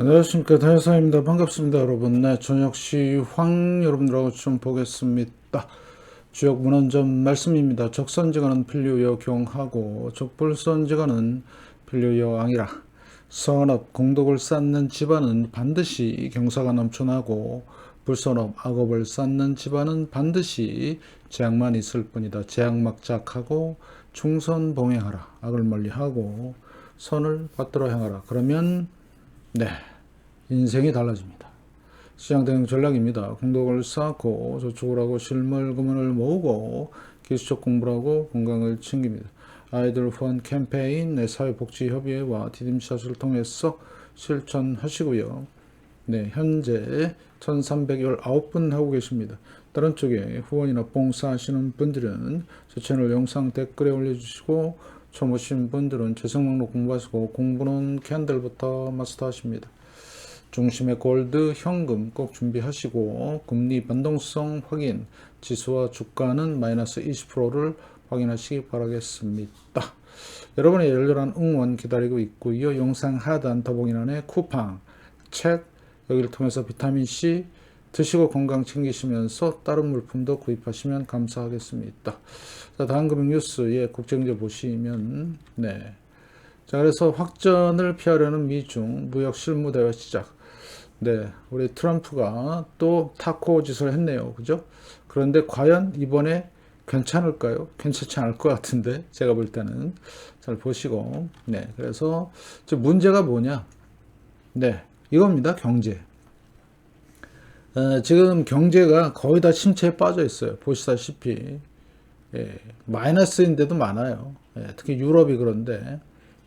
안녕하십니까. 다현사입니다. 반갑습니다 여러분. 네 저녁 시황 여러분들하고 좀 보겠습니다. 주역 문헌점 말씀입니다. 적선지가는 필류여 경하고 적불선지가는 필류여 앙이라. 선업 공덕을 쌓는 집안은 반드시 경사가 넘쳐나고 불선업 악업을 쌓는 집안은 반드시 재앙만 있을 뿐이다. 재앙막작하고 충선 봉행하라. 악을 멀리하고 선을 받들어 행하라. 그러면 네, 인생이 달라집니다. 시장 대응 전략입니다. 공덕을 쌓고 저축을 하고 실물 금원을 모으고 기술적 공부를 하고 건강을 챙깁니다. 아이들 후원 캠페인 내 사회복지협의회와 디딤샷을 통해서 실천하시고요. 네, 현재 1319분 하고 계십니다. 다른 쪽에 후원이나 봉사하시는 분들은 저 채널 영상 댓글에 올려주시고 처음 오신 분들은 재생 목록 공부하시고 공부는 캔들부터 마스터하십니다. 중심의 골드, 현금 꼭 준비하시고 금리 변동성 확인, 지수와 주가는 마이너스 20%를 확인하시기 바라겠습니다. 여러분의 열렬한 응원 기다리고 있고요. 영상 하단 더보기란에 쿠팡, 책 여기를 통해서 비타민C 드시고 건강 챙기시면서 다른 물품도 구입하시면 감사하겠습니다. 자, 다음 금융 뉴스의 국제경제 보시면 네. 자, 그래서 확전을 피하려는 미중 무역 실무 대화 시작. 네, 우리 트럼프가 또 타코 짓을 했네요. 그죠? 그런데 과연 이번에 괜찮을까요? 괜찮지 않을 것 같은데 제가 볼 때는 잘 보시고 네, 그래서 문제가 뭐냐? 네, 이겁니다. 경제. 어, 지금 경제가 거의 다 침체에 빠져 있어요. 보시다시피 예, 마이너스인데도 많아요. 예, 특히 유럽이 그런데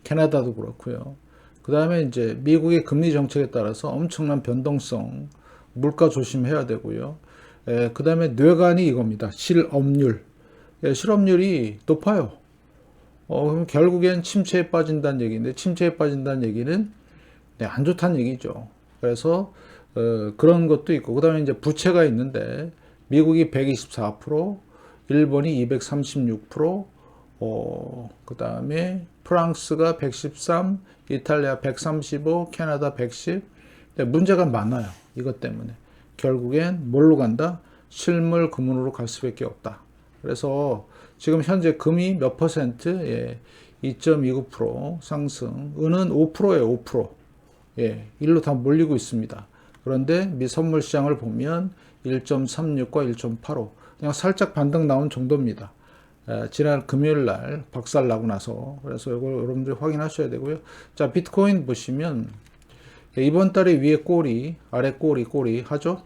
캐나다도 그렇고요. 그 다음에 이제 미국의 금리 정책에 따라서 엄청난 변동성, 물가 조심해야 되고요. 예, 그 다음에 뇌관이 이겁니다. 실업률. 예, 실업률이 높아요. 어, 그럼 결국엔 침체에 빠진다는 얘기인데, 침체에 빠진다는 얘기는 네, 안 좋다는 얘기죠. 그래서 어, 그런 것도 있고, 그 다음에 이제 부채가 있는데, 미국이 124%, 일본이 236%, 어, 그 다음에 프랑스가 113, 이탈리아 135, 캐나다 110. 네, 문제가 많아요. 이것 때문에. 결국엔 뭘로 간다? 실물 금은으로 갈 수밖에 없다. 그래서 지금 현재 금이 몇 퍼센트? 예, 2.29% 상승. 은은 5%예요, 5%. 예, 일로 다 몰리고 있습니다. 그런데 미 선물 시장을 보면 1.36과 1.85 그냥 살짝 반등 나온 정도입니다. 에, 지난 금요일 날 박살 나고 나서 그래서 이걸 여러분들이 확인하셔야 되고요. 자 비트코인 보시면 이번 달에 위에 꼬리 아래 꼬리 꼬리 하죠.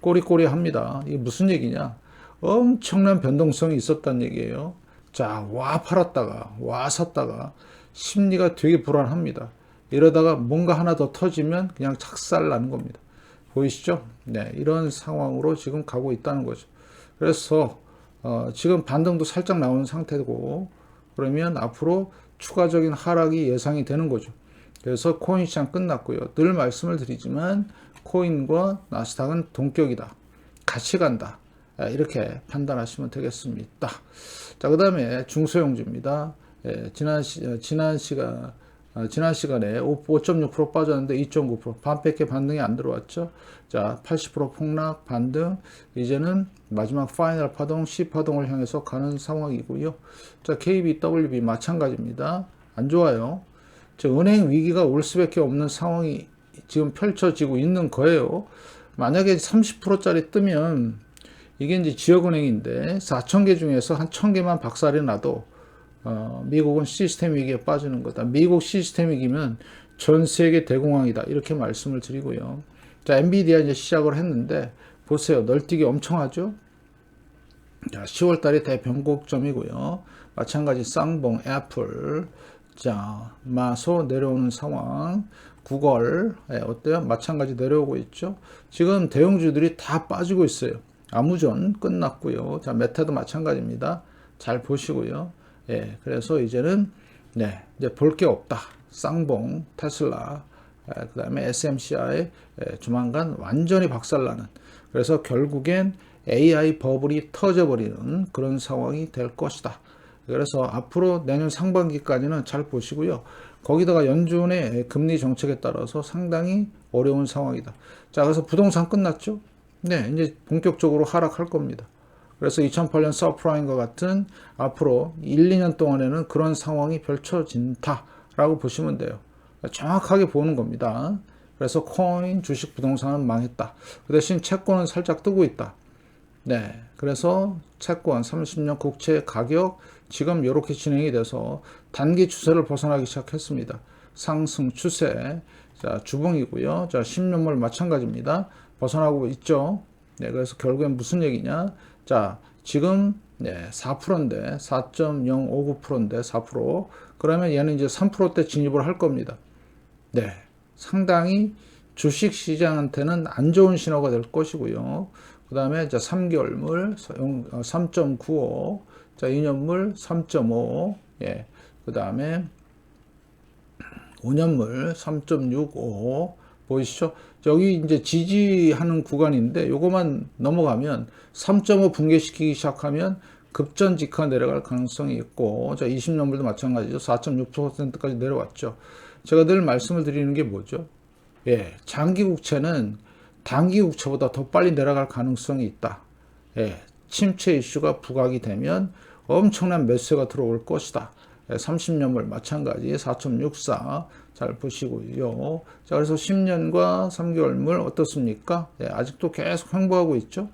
꼬리 꼬리 합니다. 이게 무슨 얘기냐? 엄청난 변동성이 있었단 얘기예요. 자, 와 팔았다가 와 샀다가 심리가 되게 불안합니다. 이러다가 뭔가 하나 더 터지면 그냥 착살 나는 겁니다. 보이시죠? 네, 이런 상황으로 지금 가고 있다는 거죠. 그래서 어, 지금 반등도 살짝 나온 상태고 그러면 앞으로 추가적인 하락이 예상이 되는 거죠. 그래서 코인 시장 끝났고요. 늘 말씀을 드리지만 코인과 나스닥은 동격이다. 같이 간다. 아, 이렇게 판단하시면 되겠습니다. 자, 그 다음에 중소형주입니다. 예, 지난, 시, 어, 지난 시간, 아, 지난 시간에 5.6% 빠졌는데 2.9% 반밖에 반등이 안 들어왔죠. 자, 80% 폭락 반등. 이제는 마지막 파이널 파동 C 파동을 향해서 가는 상황이고요. 자, KBWB 마찬가지입니다. 안 좋아요. 저 은행 위기가 올 수밖에 없는 상황이 지금 펼쳐지고 있는 거예요. 만약에 30%짜리 뜨면 이게 이제 지역은행인데 4천 개 중에서 한 1000개만 박살이 나도 어, 미국은 시스템 위기에 빠지는 거다. 미국 시스템 위기면 전 세계 대공황이다. 이렇게 말씀을 드리고요. 자, 엔비디아 이제 시작을 했는데 보세요. 널뛰기 엄청 하죠? 자, 10월 달에 대변곡점이고요. 마찬가지 쌍봉, 애플, 자, 마소 내려오는 상황. 구걸, 예, 어때요? 마찬가지 내려오고 있죠? 지금 대형주들이 다 빠지고 있어요. 아무존 끝났고요. 자, 메타도 마찬가지입니다. 잘 보시고요. 예, 그래서 이제는 네, 이제 볼 게 없다. 쌍봉, 테슬라, 예, 그 다음에 SMCI 예, 조만간 완전히 박살나는. 그래서 결국엔 AI 버블이 터져버리는 그런 상황이 될 것이다. 그래서 앞으로 내년 상반기까지는 잘 보시고요. 거기다가 연준의 금리 정책에 따라서 상당히 어려운 상황이다. 자, 그래서 부동산 끝났죠? 네, 이제 본격적으로 하락할 겁니다. 그래서 2008년 서프라임과 같은 앞으로 1, 2년 동안에는 그런 상황이 펼쳐진다라고 보시면 돼요. 정확하게 보는 겁니다. 그래서 코인, 주식, 부동산은 망했다. 그 대신 채권은 살짝 뜨고 있다. 네. 그래서 채권 30년 국채 가격 지금 이렇게 진행이 돼서 단기 추세를 벗어나기 시작했습니다. 상승 추세. 자, 주봉이고요. 자, 10년물 마찬가지입니다. 벗어나고 있죠. 네. 그래서 결국엔 무슨 얘기냐? 자, 지금 네, 4%인데 4.059%인데 4%. 그러면 얘는 이제 3%대 진입을 할 겁니다. 네. 상당히 주식 시장한테는 안 좋은 신호가 될 것이고요. 그 다음에 자 3개월물 3.95, 자 2년물 3.5, 예. 그 다음에 5년물 3.65 보이시죠? 여기 이제 지지하는 구간인데 요거만 넘어가면 3.5 붕괴시키기 시작하면 급전 직하 내려갈 가능성이 있고 자 20년물도 마찬가지죠. 4.6%까지 내려왔죠. 제가 늘 말씀을 드리는 게 뭐죠? 예, 장기 국채는 단기 국채보다 더 빨리 내려갈 가능성이 있다. 예, 침체 이슈가 부각이 되면 엄청난 매수가 들어올 것이다. 예, 30년물 마찬가지 4.64 잘 보시고요. 자, 그래서 10년과 3개월물 어떻습니까? 예, 아직도 계속 횡보하고 있죠.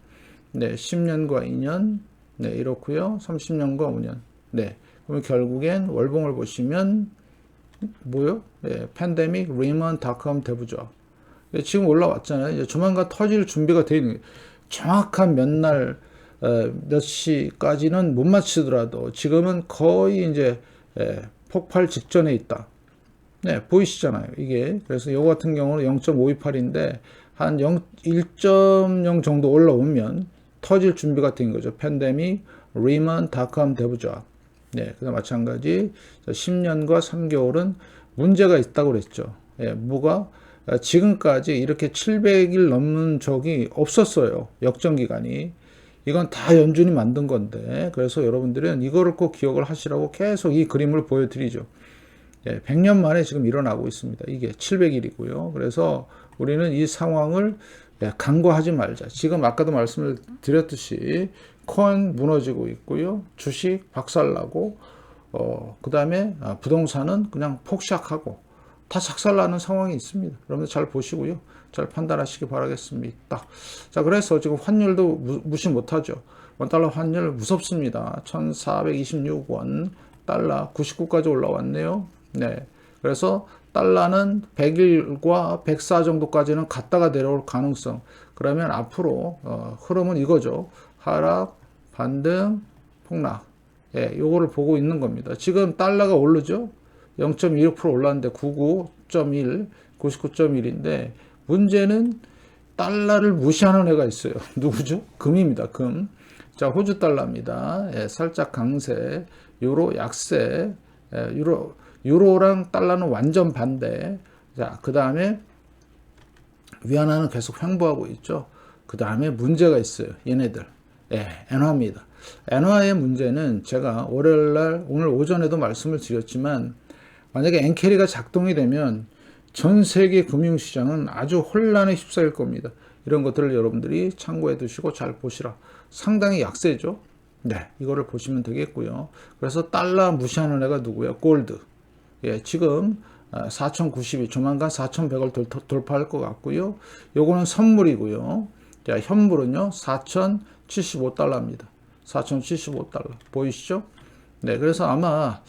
네, 10년과 2년, 네, 이렇고요. 30년과 5년. 네. 그러면 결국엔 월봉을 보시면 뭐요? 예, 팬데믹 리먼 닷컴 대부죠. 예, 지금 올라왔잖아요. 이제 조만간 터질 준비가 되어 있는 정확한 몇 날, 어, 몇 시까지는 못 맞추더라도 지금은 거의 이제 예, 폭발 직전에 있다. 네, 보이시잖아요. 이게. 그래서 요거 같은 경우는 0.528인데 한 0, 1.0 정도 올라오면 터질 준비가 된 거죠. 팬데믹 리먼 닷컴 대부죠. 네, 그다 마찬가지 10년과 3개월은 문제가 있다고 그랬죠. 예, 뭐가 지금까지 이렇게 700일 넘는 적이 없었어요. 역전 기간이. 이건 다 연준이 만든 건데 그래서 여러분들은 이거를 꼭 기억을 하시라고 계속 이 그림을 보여드리죠. 예, 100년 만에 지금 일어나고 있습니다. 이게 700일이고요. 그래서 우리는 이 상황을 예, 간과하지 말자. 지금 아까도 말씀을 드렸듯이 코인 무너지고 있고요. 주식 박살나고 어, 그 다음에 아, 부동산은 그냥 폭삭하고 다 작살나는 상황이 있습니다. 여러분들 잘 보시고요. 잘 판단하시기 바라겠습니다. 자, 그래서 지금 환율도 무, 시 못하죠. 원달러 환율 무섭습니다. 1426원 달러 99까지 올라왔네요. 네. 그래서 달러는 100일과 104 정도까지는 갔다가 내려올 가능성. 그러면 앞으로 어, 흐름은 이거죠. 하락, 반등, 폭락. 예, 요거를 보고 있는 겁니다. 지금 달러가 오르죠? 0.26% 올랐는데 99.1, 99.1인데 문제는 달러를 무시하는 애가 있어요. 누구죠? 금입니다. 금. 자, 호주 달러입니다. 예, 살짝 강세, 유로 약세, 예, 유로 유로랑 달러는 완전 반대. 자, 그 다음에 위안화는 계속 횡보하고 있죠. 그 다음에 문제가 있어요. 얘네들. 예, 엔화입니다. 엔화의 문제는 제가 월요일 날 오늘 오전에도 말씀을 드렸지만 만약에 엔캐리가 작동이 되면 전 세계 금융시장은 아주 혼란에 휩싸일 겁니다. 이런 것들을 여러분들이 참고해 두시고 잘 보시라. 상당히 약세죠. 네, 이거를 보시면 되겠고요. 그래서 달러 무시하는 애가 누구야? 골드. 예, 지금 4,092 조만간 4,100을 돌, 돌파할 것 같고요. 요거는 선물이고요. 자, 현물은요. 4,075달러입니다. 4,075달러. 보이시죠? 네, 그래서 아마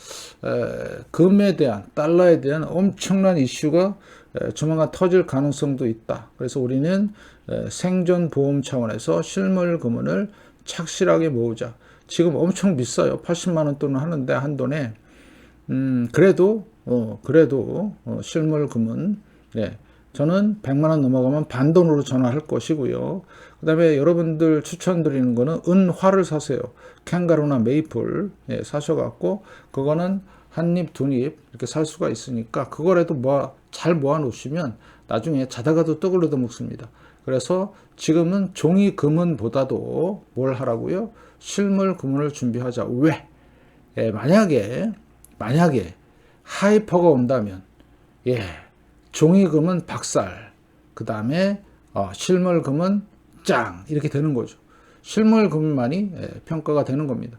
에, 금에 대한 달러에 대한 엄청난 이슈가 에, 조만간 터질 가능성도 있다. 그래서 우리는 에, 생존 보험 차원에서 실물 금은을 착실하게 모으자. 지금 엄청 비싸요. 80만 원 돈을 하는데 한 돈에 음, 그래도, 어, 그래도, 어, 실물 금은, 네. 저는 100만 원 넘어가면 반돈으로 전화할 것이고요. 그 다음에 여러분들 추천드리는 거는 은화를 사세요. 캥가루나 메이플, 예, 사셔갖고, 그거는 한 입, 두 입, 이렇게 살 수가 있으니까, 그거라도 모아, 잘 모아 놓으시면 나중에 자다가도 얻어 먹습니다. 그래서 지금은 종이 금은보다도 뭘 하라고요? 실물 금은을 준비하자. 왜? 예, 만약에 만약에 하이퍼가 온다면 예 종이금은 박살 그 다음에 어, 실물금은 짱 이렇게 되는 거죠. 실물금만이 예, 평가가 되는 겁니다.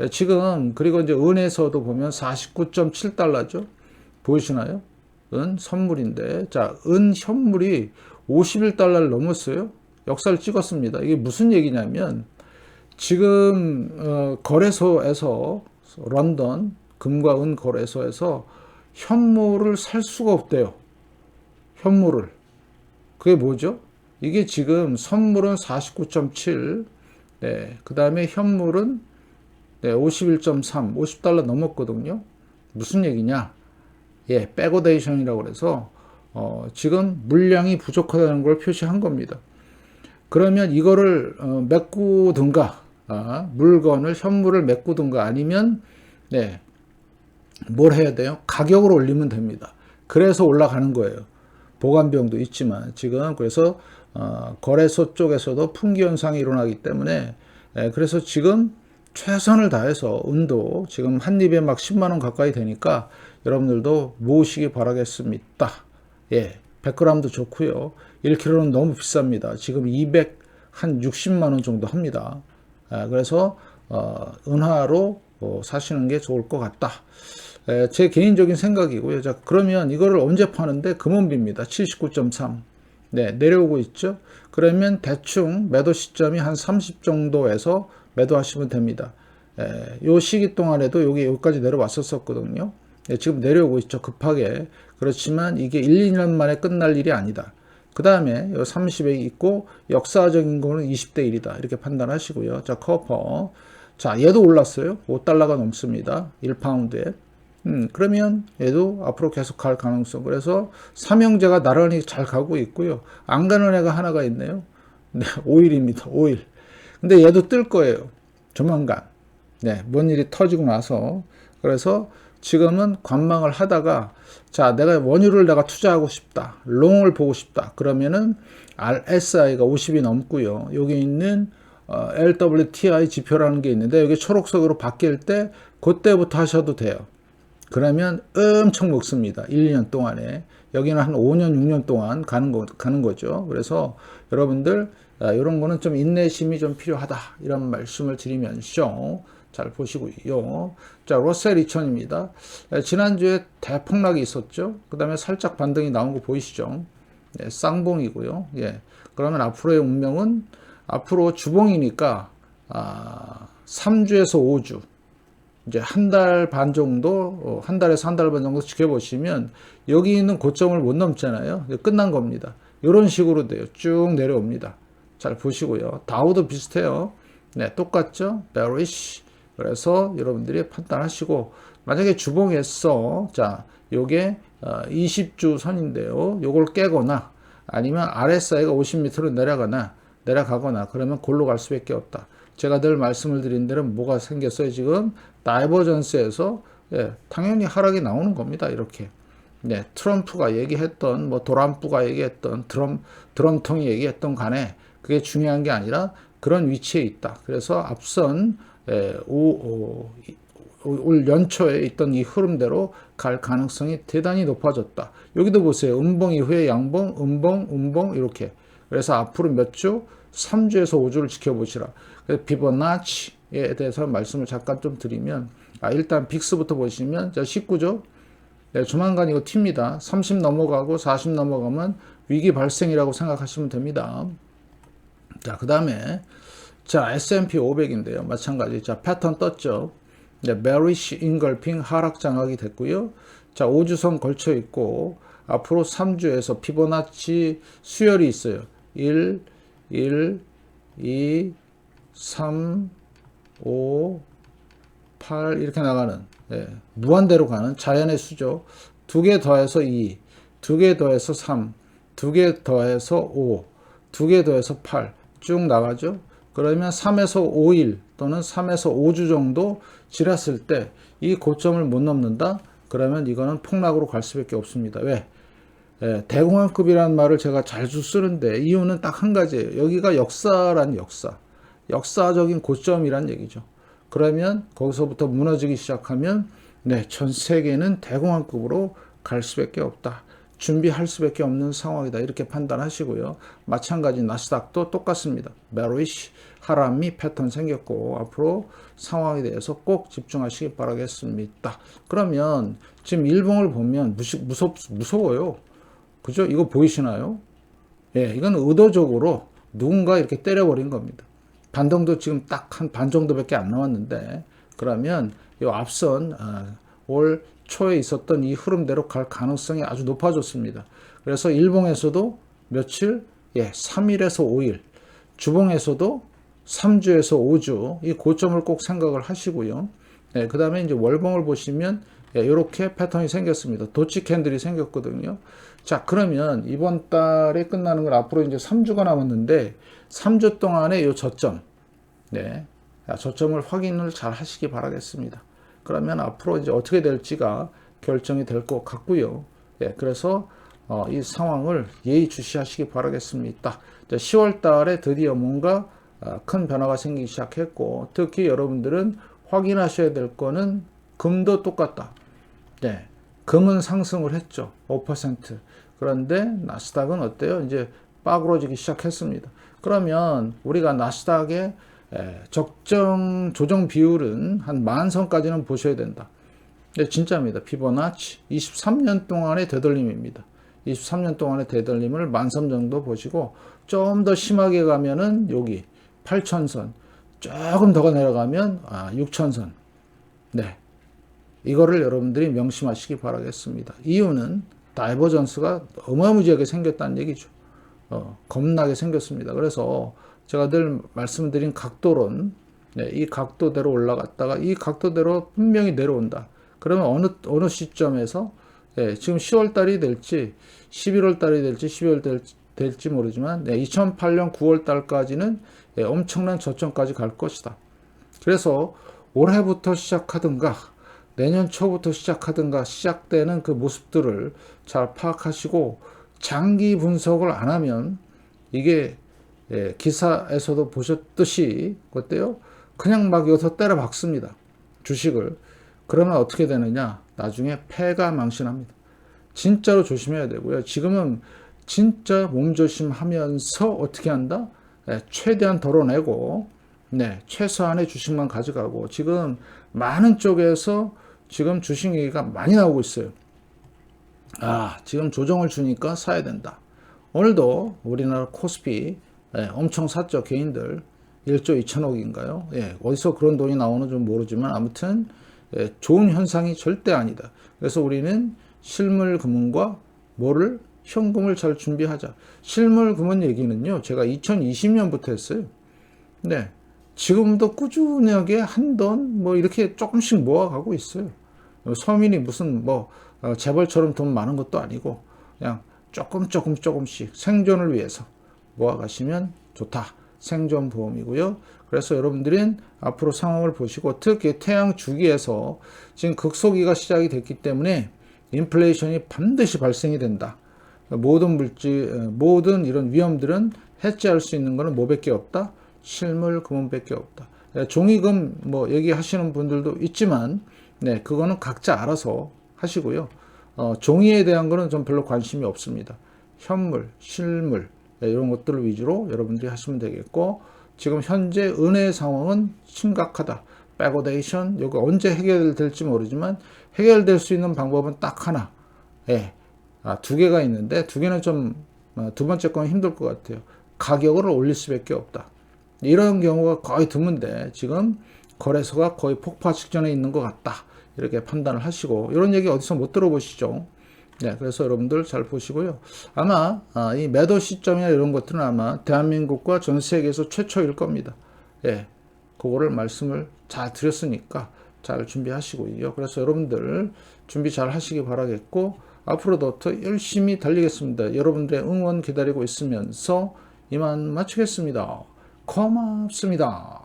예, 지금 그리고 이제 은에서도 보면 49.7달러죠. 보이시나요? 은 선물인데 자, 은 현물이 51달러를 넘었어요. 역사를 찍었습니다. 이게 무슨 얘기냐면 지금 어, 거래소에서 런던 금과 은 거래소에서 현물을 살 수가 없대요. 현물을. 그게 뭐죠? 이게 지금 선물은 49.7, 네, 그 다음에 현물은 네, 51.3, 50달러 넘었거든요. 무슨 얘기냐? 예, 백오데이션이라고 그래서 어, 지금 물량이 부족하다는 걸 표시한 겁니다. 그러면 이거를 어, 메꾸든가 아, 물건을 현물을 메꾸든가 아니면 네, 뭘 해야 돼요? 가격을 올리면 됩니다. 그래서 올라가는 거예요. 보관 비용도 있지만 지금 그래서 어, 거래소 쪽에서도 풍기 현상이 일어나기 때문에 예, 그래서 지금 최선을 다해서 은도 지금 한 입에 막 10만 원 가까이 되니까 여러분들도 모으시기 바라겠습니다. 예, 100g도 좋고요. 1kg는 너무 비쌉니다. 지금 200, 한 60만 원 정도 합니다. 아, 그래서 어, 은화로 어, 사시는 게 좋을 것 같다. 에, 제 개인적인 생각이고요. 자, 그러면 이거를 언제 파는데 금원비입니다. 79.3. 네, 내려오고 있죠. 그러면 대충 매도 시점이 한 30 정도에서 매도하시면 됩니다. 에, 요 시기 동안에도 여기 여기까지 내려왔었거든요. 예, 지금 내려오고 있죠. 급하게. 그렇지만 이게 1, 2년 만에 끝날 일이 아니다. 그 다음에 30에 있고 역사적인 거는 20대 1이다. 이렇게 판단하시고요. 자, 커퍼. 자, 얘도 올랐어요. 5달러가 넘습니다. 1파운드에. 음, 그러면 얘도 앞으로 계속 갈 가능성. 그래서 삼형제가 나란히 잘 가고 있고요. 안 가는 애가 하나가 있네요. 네, 5일입니다. 5일. 근데 얘도 뜰 거예요. 조만간. 네, 뭔 일이 터지고 나서. 그래서 지금은 관망을 하다가 자, 내가 원유를 내가 투자하고 싶다. 롱을 보고 싶다. 그러면은 RSI가 50이 넘고요. 여기 있는 어, LWTI 지표라는 게 있는데 여기 초록색으로 바뀔 때 그때부터 하셔도 돼요. 그러면 엄청 먹습니다. 1, 2년 동안에. 여기는 한 5년, 6년 동안 가는 거, 가는 거죠. 그래서 여러분들, 아, 이런 거는 좀 인내심이 좀 필요하다. 이런 말씀을 드리면서 잘 보시고요. 자, 러셀 2000입니다. 지난주에 대폭락이 있었죠. 그 다음에 살짝 반등이 나온 거 보이시죠? 네, 쌍봉이고요. 예. 그러면 앞으로의 운명은 앞으로 주봉이니까, 아, 3주에서 5주. 이제 한 달 반 정도, 어, 한 달에서 한 달 반 정도 지켜보시면 여기 있는 고점을 못 넘잖아요. 끝난 겁니다. 이런 식으로 돼요. 쭉 내려옵니다. 잘 보시고요. 다우도 비슷해요. 네, 똑같죠? bearish. 그래서 여러분들이 판단하시고 만약에 주봉에서 자, 요게 20주 어, 선인데요. 요걸 깨거나 아니면 RSI가 50m로 내려가나 내려가거나 그러면 골로 갈 수밖에 없다. 제가 늘 말씀을 드린 대로 뭐가 생겼어요 지금 다이버전스에서 예, 당연히 하락이 나오는 겁니다 이렇게 네, 트럼프가 얘기했던 뭐 도람프가 얘기했던 드럼 드럼통이 얘기했던 간에 그게 중요한 게 아니라 그런 위치에 있다 그래서 앞선 예, 오, 오, 올 연초에 있던 이 흐름대로 갈 가능성이 대단히 높아졌다. 여기도 보세요. 음봉 이후에 양봉, 음봉, 음봉 이렇게. 그래서 앞으로 몇 주? 3주에서 5주를 지켜보시라. 비보나치 에 대해서 말씀을 잠깐 좀 드리면 아, 일단 빅스부터 보시면 자 19조 네, 조만간 이거 튑니다. 30 넘어가고 40 넘어가면 위기 발생이라고 생각하시면 됩니다. 자, 그 다음에 자, S&P 500인데요. 마찬가지. 자, 패턴 떴죠. 네, bearish 하락 장악이 됐고요. 자, 5주선 걸쳐 있고 앞으로 3주에서 피보나치 수열이 있어요. 1 1 2 3 5 8 이렇게 나가는 네, 무한대로 가는 자연의 수죠. 두 개 더해서 2, 두 개 더해서 3, 두 개 더해서 5, 두 개 더해서 8 쭉 나가죠. 그러면 3에서 5일 또는 3에서 5주 정도 지났을 때 이 고점을 못 넘는다? 그러면 이거는 폭락으로 갈 수밖에 없습니다. 왜? 예, 대공황급이라는 말을 제가 자주 쓰는데 이유는 딱 한 가지예요. 여기가 역사란 역사. 역사적인 고점이란 얘기죠. 그러면 거기서부터 무너지기 시작하면 네, 전 세계는 대공황급으로 갈 수밖에 없다. 준비할 수밖에 없는 상황이다. 이렇게 판단하시고요. 마찬가지 나스닥도 똑같습니다. 베리시 하람이 패턴 생겼고 앞으로 상황에 대해서 꼭 집중하시기 바라겠습니다. 그러면 지금 일봉을 보면 무시, 무섭, 무서워요. 그죠? 이거 보이시나요? 예, 이건 의도적으로 누군가 이렇게 때려버린 겁니다. 반동도 지금 딱 한 반 정도밖에 안 남았는데 그러면 이 앞선 아, 올 초에 있었던 이 흐름대로 갈 가능성이 아주 높아졌습니다. 그래서 일봉에서도 며칠, 예, 3일에서 5일, 주봉에서도 3주에서 5주 이 고점을 꼭 생각을 하시고요. 예, 그 다음에 이제 월봉을 보시면 예, 이렇게 패턴이 생겼습니다. 도치 캔들이 생겼거든요. 자, 그러면 이번 달에 끝나는 건 앞으로 이제 3주가 남았는데 3주 동안의 이 저점, 네, 저점을 확인을 잘 하시기 바라겠습니다. 그러면 앞으로 이제 어떻게 될지가 결정이 될 것 같고요. 예, 그래서 어, 이 상황을 예의주시하시기 바라겠습니다. 10월 달에 드디어 뭔가 어, 큰 변화가 생기기 시작했고 특히 여러분들은 확인하셔야 될 거는 금도 똑같다. 네, 금은 상승을 했죠. 5%. 그런데 나스닥은 어때요? 이제 빠그러지기 시작했습니다. 그러면 우리가 나스닥의 적정 조정 비율은 한 만선까지는 보셔야 된다. 네, 진짜입니다. 피보나치 23년 동안의 되돌림입니다. 23년 동안의 되돌림을 만선 정도 보시고 좀 더 심하게 가면은 여기 8천선 조금 더 내려가면 아, 6천선 네 이거를 여러분들이 명심하시기 바라겠습니다. 이유는 다이버전스가 어마무지하게 생겼다는 얘기죠. 어, 겁나게 생겼습니다. 그래서 제가 늘 말씀드린 각도론, 네, 이 각도대로 올라갔다가 이 각도대로 분명히 내려온다. 그러면 어느, 어느 시점에서, 네, 지금 10월 달이 될지, 11월 달이 될지, 12월 될, 될지 모르지만, 네, 2008년 9월 달까지는 네, 엄청난 저점까지 갈 것이다. 그래서 올해부터 시작하든가, 내년 초부터 시작하든가 시작되는 그 모습들을 잘 파악하시고 장기 분석을 안 하면 이게 예, 기사에서도 보셨듯이 어때요? 그냥 막 여기서 때려 박습니다. 주식을. 그러면 어떻게 되느냐? 나중에 폐가 망신합니다. 진짜로 조심해야 되고요. 지금은 진짜 몸조심하면서 어떻게 한다? 예, 최대한 덜어내고, 네, 최소한의 주식만 가져가고, 지금 많은 쪽에서 지금 주식 얘기가 많이 나오고 있어요. 아, 지금 조정을 주니까 사야 된다. 오늘도 우리나라 코스피 예, 엄청 샀죠 개인들 1조 2천억인가요? 예, 어디서 그런 돈이 나오는 좀 모르지만 아무튼 예, 좋은 현상이 절대 아니다. 그래서 우리는 실물 금융과 뭐를 현금을 잘 준비하자. 실물 금융 얘기는요, 제가 2020년부터 했어요. 네. 지금도 꾸준하게 한 돈 뭐 이렇게 조금씩 모아가고 있어요. 서민이 무슨 뭐 어, 재벌처럼 돈 많은 것도 아니고 그냥 조금 조금 조금씩 생존을 위해서 모아가시면 좋다. 생존 보험이고요. 그래서 여러분들은 앞으로 상황을 보시고 특히 태양 주기에서 지금 극소기가 시작이 됐기 때문에 인플레이션이 반드시 발생이 된다. 모든 물질, 어, 모든 이런 위험들은 해지할 수 있는 것은 뭐밖에 없다? 실물 금은밖에 없다. 예, 종이금 뭐 얘기하시는 분들도 있지만, 네, 그거는 각자 알아서 하시고요. 어, 종이에 대한 거는 좀 별로 관심이 없습니다. 현물, 실물, 네, 이런 것들을 위주로 여러분들이 하시면 되겠고 지금 현재 은혜 상황은 심각하다. 백오데이션 여기 언제 해결될지 모르지만 해결될 수 있는 방법은 딱 하나. 예. 아, 두 개가 있는데 두 개는 좀두 어, 번째 건 힘들 것 같아요. 가격을 올릴 수밖에 없다. 이런 경우가 거의 드문데 지금 거래소가 거의 폭파 직전에 있는 것 같다. 이렇게 판단을 하시고 이런 얘기 어디서 못 들어보시죠? 네, 그래서 여러분들 잘 보시고요. 아마 아, 이 매도 시점이나 이런 것들은 아마 대한민국과 전 세계에서 최초일 겁니다. 예, 그거를 말씀을 잘 드렸으니까 잘 준비하시고요. 그래서 여러분들 준비 잘 하시기 바라겠고 앞으로도 더 열심히 달리겠습니다. 여러분들의 응원 기다리고 있으면서 이만 마치겠습니다. 고맙습니다.